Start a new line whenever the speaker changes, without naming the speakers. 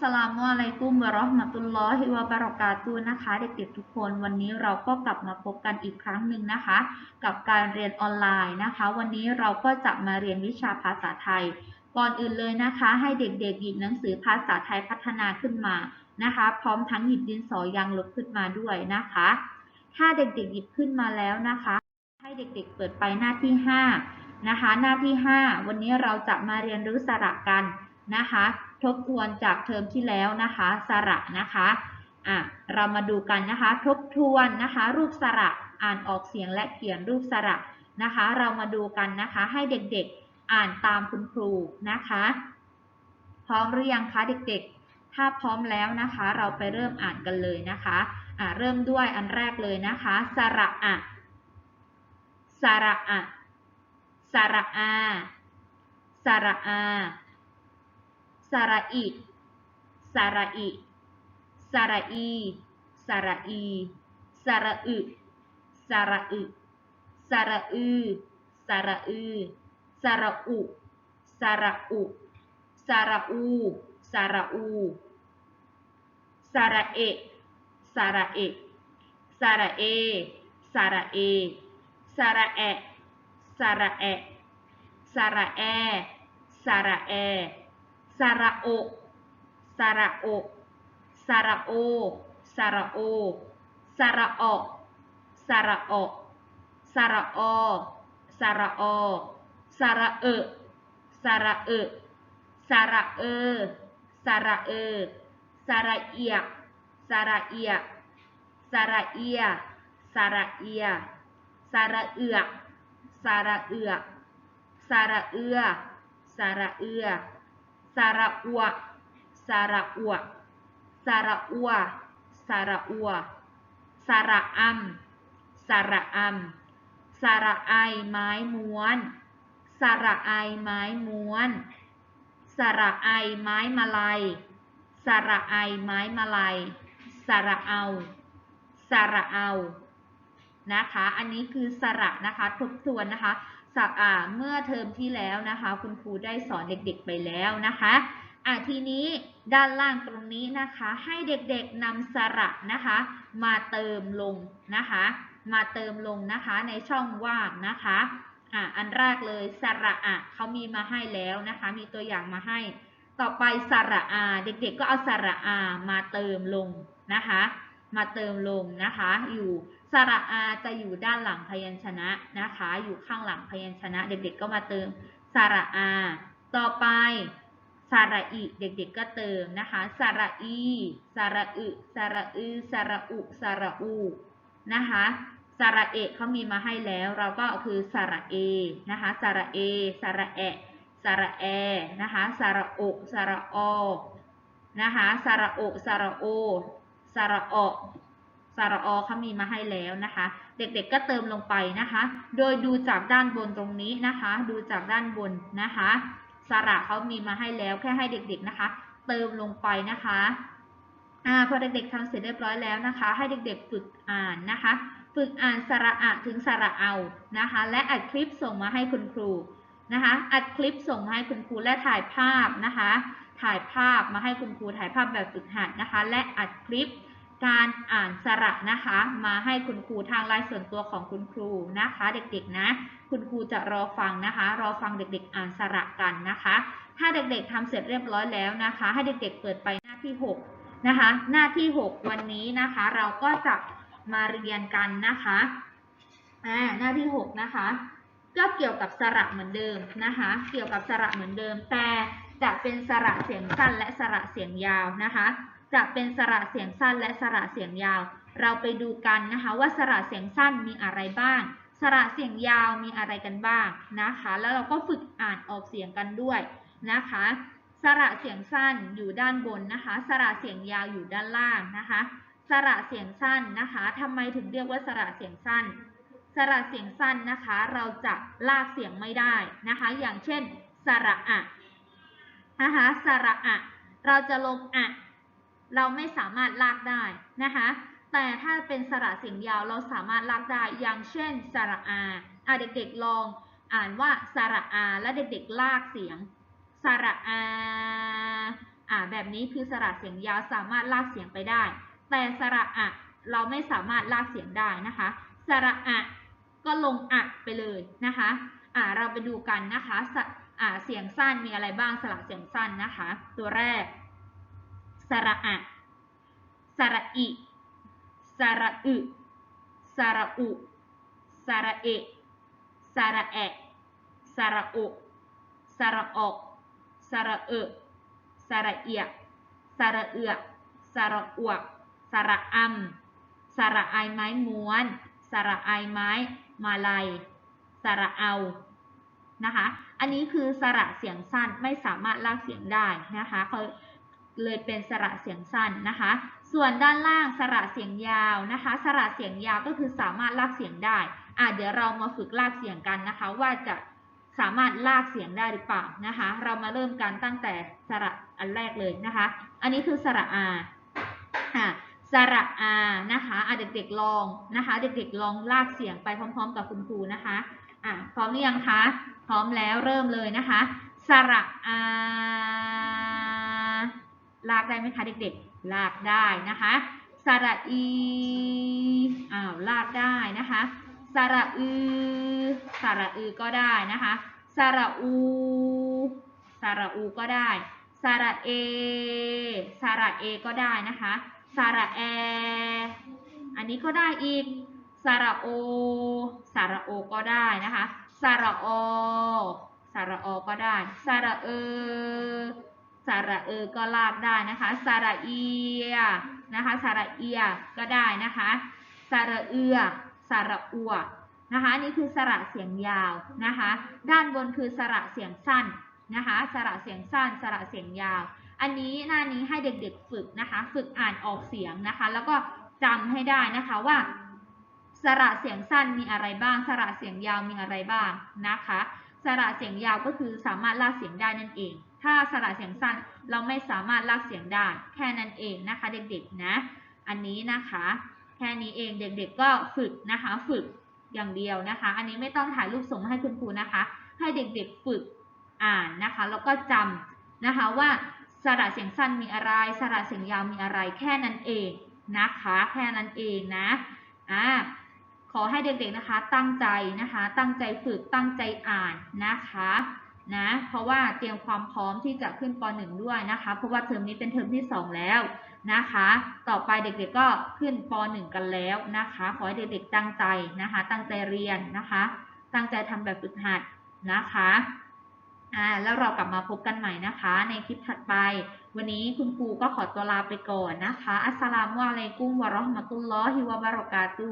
สลามุอะลัยกุมวะราะห์มะตุลลอฮิวะบะราะกาตุฮ์นะคะ เด็กๆทุกคนวันนี้เราก็กลับมาพบกันอีกครั้งหนึ่งนะคะ กับการเรียนออนไลน์นะคะ วันนี้เราก็จะมาเรียนวิชาภาษาไทย ก่อนอื่นเลยนะคะ ให้เด็กๆหยิบหนังสือภาษาไทยพัฒนาขึ้นมานะคะ พร้อมทั้งหยิบดินสอยางลบขึ้นมาด้วยนะคะ ถ้าเด็กๆหยิบขึ้นมาแล้วนะคะ ให้เด็กๆเปิดไปหน้าที่ 5 นะคะ หน้าที่ 5 วันนี้เราจะมาเรียนรู้สระกันนะคะ ทบทวนจากเทอมที่แล้วนะคะสระนะคะอะเรามาดูกันนะคะ ทบทวนนะคะ รูปสระอ่านออกเสียงและเขียนรูปสระนะคะ เรามาดูกันนะคะ ให้เด็กๆอ่านตามคุณครูนะคะ พร้อมหรือยังคะเด็กๆ ถ้าพร้อมแล้วนะคะ เราไปเริ่มอ่านกันเลยนะคะอะเริ่มด้วยอันแรกเลยนะคะ สระอะสระอะสระอาสระอา สระอิสระอิสระอีสระอีสระอึ สระอึสระอือสระอือสระอุสระอุ สระอัว สระอัว สระอัว สระอัว สระอัม สระอัม สระไอไม้ม้วน สระไอไม้ม้วน สระไอไม้มาลัย สระไอไม้มาลัย สระเอา สระเอา นะคะ อันนี้คือสระนะคะ ทบทวนนะคะ สระอ่าเมื่อเทอมที่แล้วนะคะ คุณครูได้สอนเด็กๆไปแล้วนะคะอะทีนี้ด้านล่างตรงนี้นะคะ ให้เด็กๆนำสระนะคะ มาเติมลงนะคะ มาเติมลงนะคะในช่องว่างนะคะอะอันแรกเลยสระอะเขามีมาให้แล้วนะคะ มีตัวอย่างมาให้ ต่อไปสระอา เด็กๆก็เอาสระอามาเติมลงนะคะ มาเติมลงนะคะ อยู่ สระอาจะอยู่ด้านหลังพยัญชนะนะคะ อยู่ข้างหลังพยัญชนะ เด็กๆก็มาเติมสระอา ต่อไปสระอีเด็กๆก็เติมนะคะสระอีสระอึสระอือสระอุสระอูนะคะสระเอะเขามีมาให้แล้ว เราก็คือสระเอนะคะสระเอสระแอะสระแอนะคะสระโอสระอนะคะสระโอสระโอสระอ สระอเขามีมาให้แล้วนะคะ เด็กๆก็เติมลงไปนะคะ โดยดูจากด้านบนตรงนี้นะคะ ดูจากด้านบนนะคะสระเขามีมาให้แล้วแค่ให้เด็กๆนะคะ เติมลงไปนะคะอ่าพอเด็กๆทำเสร็จเรียบร้อยแล้วนะคะ ให้เด็กๆฝึกอ่านนะคะ ฝึกอ่านสระอะถึงสระเอานะคะ และอัดคลิปส่งมาให้คุณครูนะคะ อัดคลิปส่งมาให้คุณครูและถ่ายภาพนะคะ ถ่ายภาพมาให้คุณครูถ่ายภาพแบบฝึกหัดนะคะ และอัดคลิป การอ่านสระนะคะ มาให้คุณครูทางไลน์ส่วนตัวของคุณครูนะคะ เด็กๆนะ คุณครูจะรอฟังนะคะ รอฟังเด็กๆ อ่านสระกันนะคะ ถ้าเด็กๆทำเสร็จเรียบร้อยแล้วนะคะ ให้เด็กๆ เปิดไปหน้าที่ 6 นะคะ หน้าที่ 6 วันนี้นะคะ เราก็จะมาเรียนกันนะคะอ่าหน้าที่ 6 นะคะ ก็เกี่ยวกับสระเหมือนเดิมนะคะ เกี่ยวกับสระเหมือนเดิมแต่จะเป็นสระเสียงสั้นและสระเสียงยาวนะคะ จะเป็นสระเสียงสั้นและสระเสียงยาว เราไปดูกันนะคะว่าสระเสียงสั้นมีอะไรบ้าง สระเสียงยาวมีอะไรกันบ้างนะคะ แล้วเราก็ฝึกอ่านออกเสียงกันด้วยนะคะ สระเสียงสั้นอยู่ด้านบนนะคะ สระเสียงยาวอยู่ด้านล่างนะคะ สระเสียงสั้นนะคะทำไมถึงเรียกว่าสระเสียงสั้น สระเสียงสั้นนะคะ เราจะลากเสียงไม่ได้นะคะ อย่างเช่น สระอะนะคะ สระอะ เราจะลงอะ เราไม่สามารถลากได้นะคะ แต่ถ้าเป็นสระเสียงยาวเราสามารถลากได้ อย่างเช่นสระอาอะเด็กๆลองอ่านว่าสระอา และเด็กๆลากเสียงสระอาอ่าแบบนี้คือสระเสียงยาวสามารถลากเสียงไปได้ แต่สระอะเราไม่สามารถลากเสียงได้นะคะสระอะก็ลงอะไปเลยนะคะอ่าเราไปดูกันนะคะสะอ่าเสียงสั้นมีอะไรบ้างสระเสียงสั้นนะคะ ตัวแรก สระอะ สระอิ สระอึ สระอุ สระเอ สระแอะสระโอสระออกสระเอสระเอียสระเอือสระอวกสระอัมสระไอไม้ม้วน สระไอไม้มาลัยสระเอา นะคะ อันนี้คือสระเสียงสั้นไม่สามารถลากเสียงได้นะคะ เลยเป็นสระเสียงสั้นนะคะ ส่วนด้านล่างสระเสียงยาวนะคะ สระเสียงยาวก็คือสามารถลากเสียงได้อะเดี๋ยวเรามาฝึกลากเสียงกันนะคะ ว่าจะสามารถลากเสียงได้หรือเปล่านะคะ เรามาเริ่มกันตั้งแต่สระอันแรกเลยนะคะ อันนี้คือสระอาอะสระอานะคะอะเด็กๆลองนะคะ เด็กๆลองลากเสียงไปพร้อม ๆ กับคุณครูนะคะอะพร้อมหรือยังคะ พร้อมแล้วเริ่มเลยนะคะ สระอา ลากได้ไหมคะเด็กๆ ลากได้นะคะสระอีอ้าวลากได้นะคะสระอือสระอือก็ได้นะคะสระอูสระอูก็ได้สระเอสระเอก็ได้นะคะสระแอ อันนี้ก็ได้อีกสระโอสระโอก็ได้นะคะสระอสระอก็ได้สระเอ สระเออก็ลากได้นะคะ สระเอียนะคะ สระเอียก็ได้นะคะ สระเอือ สระอัวนะคะอันนี้คือสระเสียงยาวนะคะ ด้านบนคือสระเสียงสั้นนะคะ สระเสียงสั้น สระเสียงยาว อันนี้หน้านี้ให้เด็กๆฝึกนะคะ ฝึกอ่านออกเสียงนะคะ แล้วก็จำให้ได้นะคะว่า สระเสียงสั้นมีอะไรบ้าง สระเสียงยาวมีอะไรบ้างนะคะ สระเสียงยาวก็คือสามารถลากเสียงได้นั่นเอง ถ้าสระเสียงสั้นเราไม่สามารถลากเสียงได้แค่นั้นเองนะคะเด็กๆนะ อันนี้นะคะ แค่นี้เองเด็กๆก็ฝึกนะคะฝึกอย่างเดียวนะคะ อันนี้ไม่ต้องถ่ายรูปส่งมาให้คุณครูนะคะ ให้เด็กๆฝึกอ่านนะคะแล้วก็จำนะคะว่าสระเสียงสั้นมีอะไรสระเสียงยาวมีอะไรแค่นั้นเองนะคะ แค่นั้นเองนะอ่าขอให้เด็กๆนะคะตั้งใจนะคะ ตั้งใจฝึกตั้งใจอ่านนะคะ นะ เพราะว่าเตรียมความพร้อมที่จะขึ้นป .1 ด้วยนะคะ เพราะว่าเทอมนี้เป็นเทอมที่ 2 แล้วนะคะ ต่อไปเด็กๆก็ขึ้นป .1 กันแล้วนะคะ ขอให้เด็กๆตั้งใจนะคะ ตั้งใจเรียนนะคะ ตั้งใจทำแบบฝึกหัดนะคะอ่าแล้วเรากลับมาพบกันใหม่นะคะ ในคลิปถัดไป วันนี้คุณครูก็ขอตัวลาไปก่อนนะคะ อัสสลามุอะลัยกุมวะเราะห์มะตุลลอฮิวะบะเราะกาตุ